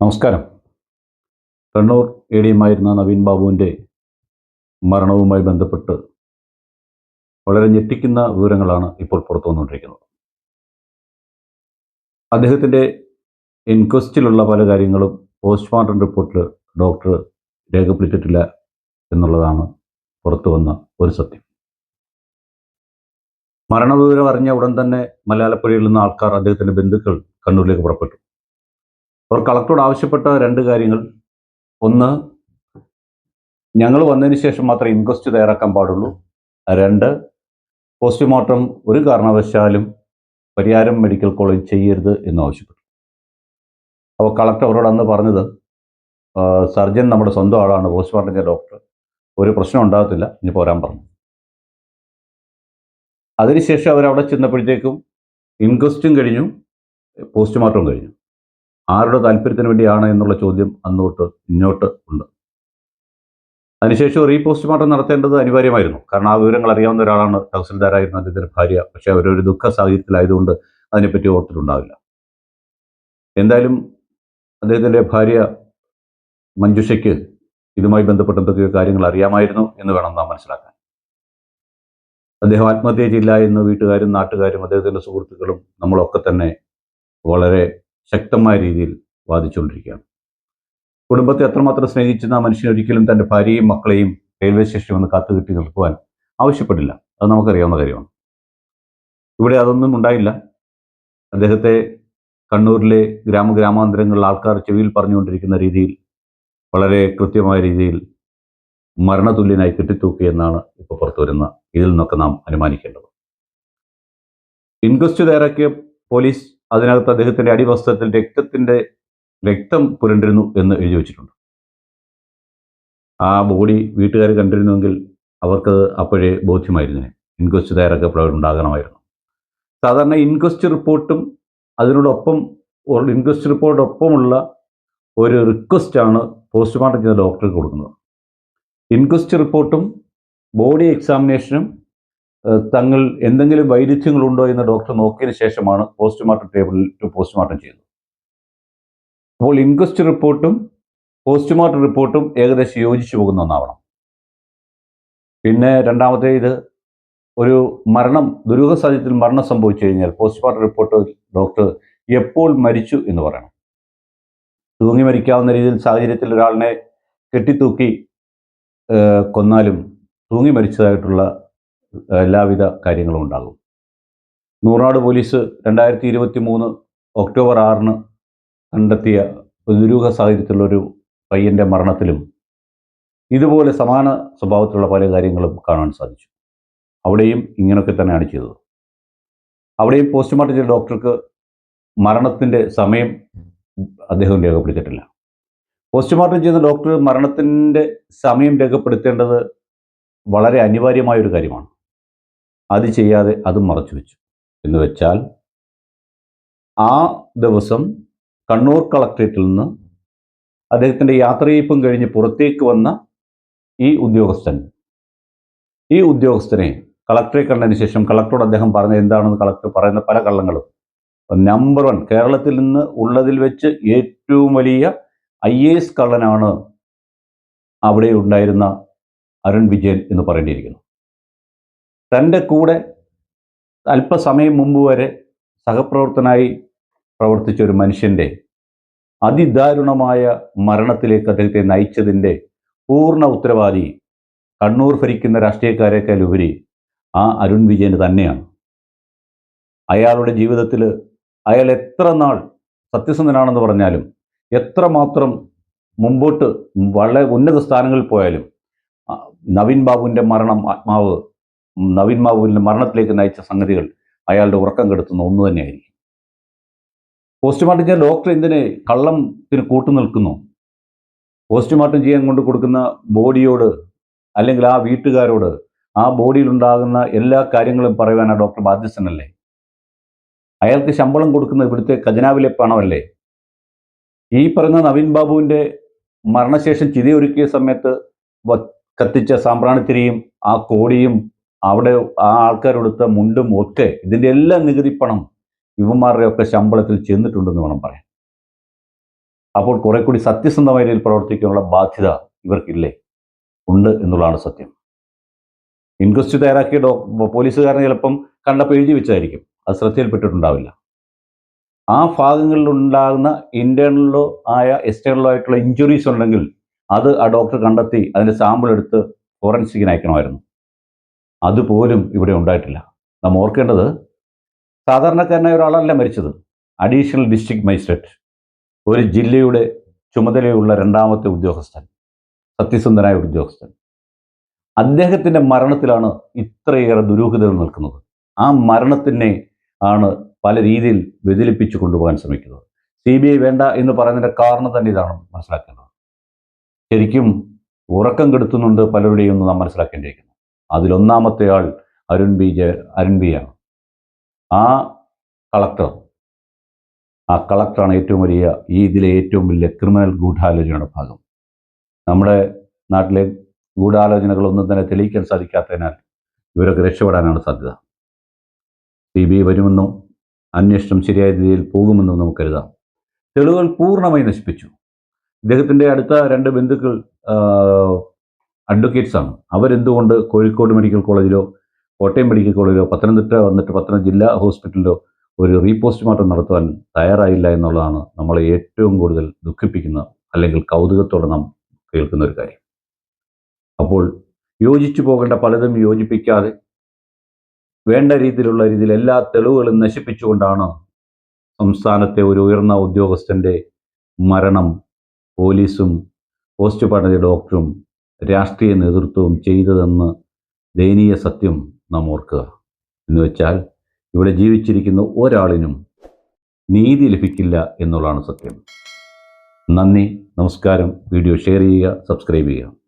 നമസ്കാരം. Kannur A D എമ്മായിരുന്ന നവീൻ ബാബുവിന്റെ മരണവുമായി ബന്ധപ്പെട്ട് വളരെ ഞെട്ടിക്കുന്ന വിവരങ്ങളാണ് ഇപ്പോൾ പുറത്തു വന്നുകൊണ്ടിരിക്കുന്നത്. അദ്ദേഹത്തിന്റെ ഇൻക്വസ്റ്റിലുള്ള പല കാര്യങ്ങളും പോസ്റ്റ്മോർട്ടം റിപ്പോർട്ടിൽ ഡോക്ടർ രേഖപ്പെടുത്തിയിട്ടില്ല എന്നുള്ളതാണ് പുറത്തു വന്ന ഒരു സത്യം. മരണവിവരം അറിഞ്ഞ ഉടൻ തന്നെ മലയാളപ്പുഴയിൽ നിന്ന് ആൾക്കാർ അദ്ദേഹത്തിന്റെ ബന്ധുക്കൾ കണ്ണൂരിലേക്ക് പുറപ്പെട്ടു. അവർ കളക്ടറോട് ആവശ്യപ്പെട്ട രണ്ട് കാര്യങ്ങൾ. ഒന്ന് ഞങ്ങൾ വന്നതിന് ശേഷം മാത്രമേ ഇൻക്വസ്റ്റ് തയ്യാറാക്കാൻ പാടുള്ളൂ. രണ്ട് പോസ്റ്റ്മോർട്ടം ഒരു കാരണവശാലും പരിയാരം മെഡിക്കൽ കോളേജ് ചെയ്യരുത് എന്ന് ആവശ്യപ്പെട്ടു. അപ്പോൾ കളക്ടർ അവരോട് അന്ന് പറഞ്ഞത് സർജൻ നമ്മുടെ സ്വന്തം ആളാണ് പോസ്റ്റ്മോർട്ടം ഡോക്ടർ. ഒരു പ്രശ്നം ഉണ്ടാകത്തില്ല ഇനി പോരാൻ പറഞ്ഞു. അതിനുശേഷം അവരവിടെ ചെന്നപ്പോഴത്തേക്കും ഇൻക്വസ്റ്റും കഴിഞ്ഞു പോസ്റ്റ്മോർട്ടം കഴിഞ്ഞു. ആരുടെ താല്പര്യത്തിന് വേണ്ടിയാണ് എന്നുള്ള ചോദ്യം അന്ന് തൊട്ട് ഇങ്ങോട്ട് ഉണ്ട്. അതിനുശേഷം റീ പോസ്റ്റ്മോർട്ടം നടത്തേണ്ടത് അനിവാര്യമായിരുന്നു. കാരണം ആ വിവരങ്ങൾ അറിയാവുന്ന ഒരാളാണ് തഹസിൽദാരായിരുന്ന അദ്ദേഹത്തിന്റെ ഭാര്യ. പക്ഷേ അവരൊരു ദുഃഖ സാഹചര്യത്തിലായതുകൊണ്ട് അതിനെപ്പറ്റി ഓർത്തിട്ടുണ്ടാവില്ല. എന്തായാലും അദ്ദേഹത്തിന്റെ ഭാര്യ മഞ്ജുഷയ്ക്ക് ഇതുമായി ബന്ധപ്പെട്ട എന്തൊക്കെയോ കാര്യങ്ങൾ അറിയാമായിരുന്നു എന്ന് വേണം നാം മനസ്സിലാക്കാൻ. അദ്ദേഹം ആത്മഹത്യ ചെയ്യില്ല എന്ന് വീട്ടുകാരും നാട്ടുകാരും അദ്ദേഹത്തിന്റെ സുഹൃത്തുക്കളും നമ്മളൊക്കെ തന്നെ വളരെ ശക്തമായ രീതിയിൽ വാദിച്ചുകൊണ്ടിരിക്കുകയാണ്. കുടുംബത്തെ എത്രമാത്രം സ്നേഹിച്ചിരുന്ന മനുഷ്യൻ ഒരിക്കലും തന്റെ ഭാര്യയും മക്കളെയും റെയിൽവേ സ്റ്റേഷനിൽ വന്ന് കാത്തുകെട്ടി നിൽക്കുവാൻ ആവശ്യപ്പെടില്ല. അത് നമുക്കറിയാവുന്ന കാര്യമാണ്. ഇവിടെ അതൊന്നും ഉണ്ടായില്ല. അദ്ദേഹത്തെ കണ്ണൂരിലെ ഗ്രാമഗ്രാമാന്തരങ്ങളിൽ ആൾക്കാർ ചെവിയിൽ പറഞ്ഞുകൊണ്ടിരിക്കുന്ന രീതിയിൽ വളരെ കൃത്യമായ രീതിയിൽ മരണതുല്യനായി കെട്ടിത്തൂക്കി എന്നാണ് ഇപ്പോൾ പുറത്തു വരുന്ന ഇതിൽ നിന്നൊക്കെ നാം അനുമാനിക്കേണ്ടത്. ഇൻക്വസ്റ്റ് തയ്യാറാക്കിയ പോലീസ് അതിനകത്ത് അദ്ദേഹത്തിന്റെ അടിവസ്ത്രത്തിൽ രക്തത്തിന്റെ രക്തം പുരണ്ടിരുന്നു എന്ന് എഴുതി വെച്ചിട്ടുണ്ട്. ആ ബോഡി വീട്ടുകാർ കണ്ടിരുന്നുവെങ്കിൽ അവർക്കത് അപ്പോഴേ ബോധ്യമായിരുന്നു ഇൻക്വസ്റ്റ് തയ്യാറാക്കപ്പോൾ ഉണ്ടാകണമായിരുന്നു. സാധാരണ ഇൻക്വസ്റ്റ് റിപ്പോർട്ടും അതിനോടൊപ്പം ഇൻക്വസ്റ്റ് റിപ്പോർട്ടൊപ്പമുള്ള ഒരു റിക്വസ്റ്റാണ് പോസ്റ്റ്മോർട്ടം ചെയ്ത ഡോക്ടർക്ക് കൊടുക്കുന്നത്. ഇൻക്വസ്റ്റ് റിപ്പോർട്ടും ബോഡി എക്സാമിനേഷനും തങ്ങൾ എന്തെങ്കിലും വൈരുദ്ധ്യങ്ങളുണ്ടോ എന്ന് ഡോക്ടർ നോക്കിയതിന് ശേഷമാണ് പോസ്റ്റ്മോർട്ടം ടേബിളിൽ ടു പോസ്റ്റ്മോർട്ടം ചെയ്തത്. അപ്പോൾ ഇൻക്വസ്റ്റ് റിപ്പോർട്ടും പോസ്റ്റ്മോർട്ടം റിപ്പോർട്ടും ഏകദേശം യോജിച്ചു പോകുന്ന ഒന്നാവണം. പിന്നെ രണ്ടാമത്തെ ഇത് ഒരു മരണം ദുരൂഹ സാഹചര്യത്തിൽ മരണം സംഭവിച്ചു കഴിഞ്ഞാൽ പോസ്റ്റ്മോർട്ടം റിപ്പോർട്ട് ഡോക്ടർ എപ്പോൾ മരിച്ചു എന്ന് പറയണം. തൂങ്ങി മരിക്കാവുന്ന രീതിയിൽ സാഹചര്യത്തിൽ ഒരാളിനെ കെട്ടിത്തൂക്കി കൊന്നാലും തൂങ്ങി മരിച്ചതായിട്ടുള്ള എല്ലാവിധ കാര്യങ്ങളും ഉണ്ടാകും. നൂറാട് പോലീസ് രണ്ടായിരത്തി ഇരുപത്തി മൂന്ന് ഒക്ടോബർ ആറിന് കണ്ടെത്തിയ ദുരൂഹ സാഹചര്യത്തിലുള്ളൊരു പയ്യന്റെ മരണത്തിലും ഇതുപോലെ സമാന സ്വഭാവത്തിലുള്ള പല കാര്യങ്ങളും കാണാൻ സാധിച്ചു. അവിടെയും ഇങ്ങനെയൊക്കെ തന്നെയാണ് ചെയ്തത്. അവിടെയും പോസ്റ്റ്മോർട്ടം ചെയ്ത ഡോക്ടർക്ക് മരണത്തിന്റെ സമയം അദ്ദേഹം രേഖപ്പെടുത്തിയിട്ടില്ല. പോസ്റ്റ്മോർട്ടം ചെയ്യുന്ന ഡോക്ടർ മരണത്തിന്റെ സമയം രേഖപ്പെടുത്തേണ്ടത് വളരെ അനിവാര്യമായ ഒരു കാര്യമാണ്. അത് ചെയ്യാതെ അത് മറച്ചു വെച്ചു. എന്ന് വെച്ചാൽ ആ ദിവസം കണ്ണൂർ കളക്ട്രേറ്റിൽ നിന്ന് അദ്ദേഹത്തിന്റെ യാത്രയയപ്പും കഴിഞ്ഞ് പുറത്തേക്ക് വന്ന ഈ ഉദ്യോഗസ്ഥൻ ഈ ഉദ്യോഗസ്ഥനെ കളക്ടറെ കണ്ടതിന് ശേഷം കളക്ടറോട് അദ്ദേഹം പറഞ്ഞ എന്താണെന്ന് കളക്ടർ പറയുന്ന പല കള്ളങ്ങളും. നമ്പർ വൺ കേരളത്തിൽ നിന്ന് ഉള്ളതിൽ വെച്ച് ഏറ്റവും വലിയ ഐ എ എസ് കള്ളനാണ് അവിടെ ഉണ്ടായിരുന്ന അരുൺ വിജയൻ എന്ന് പറയേണ്ടിയിരിക്കുന്നു. തന്റെ കൂടെ അല്പസമയം മുമ്പ് വരെ സഹപ്രവർത്തനായി പ്രവർത്തിച്ച ഒരു മനുഷ്യന്റെ അതിദാരുണമായ മരണത്തിലേക്ക് അദ്ദേഹത്തെ നയിച്ചതിന്റെ പൂർണ ഉത്തരവാദി കണ്ണൂർ ഭരിക്കുന്ന രാഷ്ട്രീയക്കാരേക്കാൾ ഉപരി ആ അരുൺ വിജയന് തന്നെയാണ്. അയാളുടെ ജീവിതത്തിൽ അയാൾ എത്ര നാൾ സത്യസന്ധനാണെന്ന് പറഞ്ഞാലും എത്രമാത്രം മുമ്പോട്ട് വളരെ ഉന്നത സ്ഥാനങ്ങളിൽ പോയാലും നവീൻ ബാബുവിന്റെ മരണം ആത്മാവ് നവീൻ ബാബുവിന്റെ മരണത്തിലേക്ക് നയിച്ച സംഗതികൾ അയാളുടെ ഉറക്കം കെടുത്തുന്ന ഒന്ന് തന്നെയായിരിക്കും. പോസ്റ്റ്മോർട്ടം ചെയ്യാൻ ഡോക്ടർ എന്തിന് കള്ളത്തിന് കൂട്ടു നിൽക്കുന്നു? പോസ്റ്റ്മോർട്ടം ചെയ്യാൻ കൊണ്ട് കൊടുക്കുന്ന ബോഡിയോട് അല്ലെങ്കിൽ ആ വീട്ടുകാരോട് ആ ബോഡിയിലുണ്ടാകുന്ന എല്ലാ കാര്യങ്ങളും പറയുവാൻ ആ ഡോക്ടർ ബാധ്യസ്ഥനല്ലേ? അയാൾക്ക് ശമ്പളം കൊടുക്കുന്ന ഇവിടുത്തെ ഖജനാവിലെ പണമല്ലേ? ഈ പറഞ്ഞ നവീൻ ബാബുവിന്റെ മരണശേഷം ചിതയൊരുക്കിയ സമയത്ത് കത്തിച്ച സാമ്പ്രാണിത്തിരിയും ആ കോടിയും അവിടെ ആ ആൾക്കാരെടുത്ത മുണ്ടും ഒക്കെ ഇതിന്റെ എല്ലാ നികുതി പണം ഇവന്മാരുടെ ഒക്കെ ശമ്പളത്തിൽ ചെന്നിട്ടുണ്ടെന്ന് വേണം പറയാം അപ്പോൾ കുറെ കൂടി സത്യസന്ധമായ രീതിയിൽ പ്രവർത്തിക്കാനുള്ള ബാധ്യത ഇവർക്കില്ലേ? ഉണ്ട് എന്നുള്ളതാണ് സത്യം. ഇൻക്വസ്റ്റ് തയ്യാറാക്കിയ ഡോ പോലീസുകാരൻ ചിലപ്പം കണ്ടപ്പോൾ എഴുതി വെച്ചായിരിക്കും. അത് ശ്രദ്ധയിൽപ്പെട്ടിട്ടുണ്ടാവില്ല. ആ ഭാഗങ്ങളിലുണ്ടാകുന്ന ഇന്റേണലോ ആയ എക്സ്റ്റേണലോ ആയിട്ടുള്ള ഇഞ്ചുറീസ് ഉണ്ടെങ്കിൽ അത് ആ ഡോക്ടർ കണ്ടെത്തി അതിന്റെ സാമ്പിൾ എടുത്ത് ഫോറൻസിക്കിന് അയക്കണമായിരുന്നു. അതുപോലും ഇവിടെ ഉണ്ടായിട്ടില്ല. നാം ഓർക്കേണ്ടത് സാധാരണക്കാരനായ ഒരാളല്ല മരിച്ചത്. Additional district magistrate. ഒരു ജില്ലയുടെ ചുമതലയുള്ള രണ്ടാമത്തെ ഉദ്യോഗസ്ഥൻ. സത്യസന്ധനായ ഉദ്യോഗസ്ഥൻ. അദ്ദേഹത്തിന്റെ മരണത്തിലാണ് ഇത്രയേറെ ദുരൂഹതകൾ നിൽക്കുന്നത്. ആ മരണത്തിനെ ആണ് പല രീതിയിൽ വ്യതിലിപ്പിച്ചു കൊണ്ടുപോകാൻ ശ്രമിക്കുന്നത്. സി ബി ഐ വേണ്ട എന്ന് പറയുന്നതിന്റെ കാരണം തന്നെ ഇതാണ് മനസ്സിലാക്കേണ്ടത്. ശരിക്കും ഉറക്കം കെടുത്തുന്നുണ്ട് പലരുടെയും നാം മനസ്സിലാക്കേണ്ടിയിരിക്കുന്നു. അതിലൊന്നാമത്തെ ആൾ Arun B J Arun B ആണ്. ആ കളക്ടർ ആ കളക്ടറാണ് ഏറ്റവും വലിയ ഈ ഇതിലെ ഏറ്റവും വലിയ ക്രിമിനൽ ഗൂഢാലോചനയുടെ ഭാഗം. നമ്മുടെ നാട്ടിലെ ഗൂഢാലോചനകളൊന്നും തന്നെ തെളിയിക്കാൻ സാധിക്കാത്തതിനാൽ ഇവരൊക്കെ രക്ഷപ്പെടാനാണ് സാധ്യത. സി ബി വരുമെന്നും അന്വേഷണം ശരിയായ രീതിയിൽ പോകുമെന്നും നമുക്ക് കരുതാം തെളിവുകൾ പൂർണമായി നശിപ്പിച്ചു. ഇദ്ദേഹത്തിന്റെ അടുത്ത രണ്ട് ബന്ധുക്കൾ അഡ്വക്കേറ്റ്സ് ആണ്. അവരെന്തുകൊണ്ട് കോഴിക്കോട് മെഡിക്കൽ കോളേജിലോ കോട്ടയം മെഡിക്കൽ കോളേജിലോ പത്തനംതിട്ട വന്നിട്ട് പത്തനം ജില്ലാ ഹോസ്പിറ്റലിലോ ഒരു റീപോസ്റ്റ്മോർട്ടം നടത്തുവാൻ തയ്യാറായില്ല എന്നുള്ളതാണ് നമ്മളെ ഏറ്റവും കൂടുതൽ ദുഃഖിപ്പിക്കുന്ന അല്ലെങ്കിൽ കൗതുകത്തോടെ നാം കേൾക്കുന്ന ഒരു കാര്യം. അപ്പോൾ യോജിച്ചു പോകേണ്ട പലതും യോജിപ്പിക്കാതെ വേണ്ട രീതിയിലുള്ള രീതിയിൽ എല്ലാ തെളിവുകളും നശിപ്പിച്ചുകൊണ്ടാണ് സംസ്ഥാനത്തെ ഒരു ഉയർന്ന ഉദ്യോഗസ്ഥന്റെ മരണം പോലീസും പോസ്റ്റ്മോർട്ടം ഡോക്ടറും രാഷ്ട്രീയ നേതൃത്വവും ചെയ്തതെന്ന് ദയനീയ സത്യം നാം ഓർക്കുക. എന്ന് വെച്ചാൽ ഇവിടെ ജീവിച്ചിരിക്കുന്ന ഒരാളിനും നീതി ലഭിക്കില്ല എന്നുള്ളതാണ് സത്യം. നന്ദി നമസ്കാരം. വീഡിയോ ഷെയർ ചെയ്യുക സബ്സ്ക്രൈബ് ചെയ്യുക.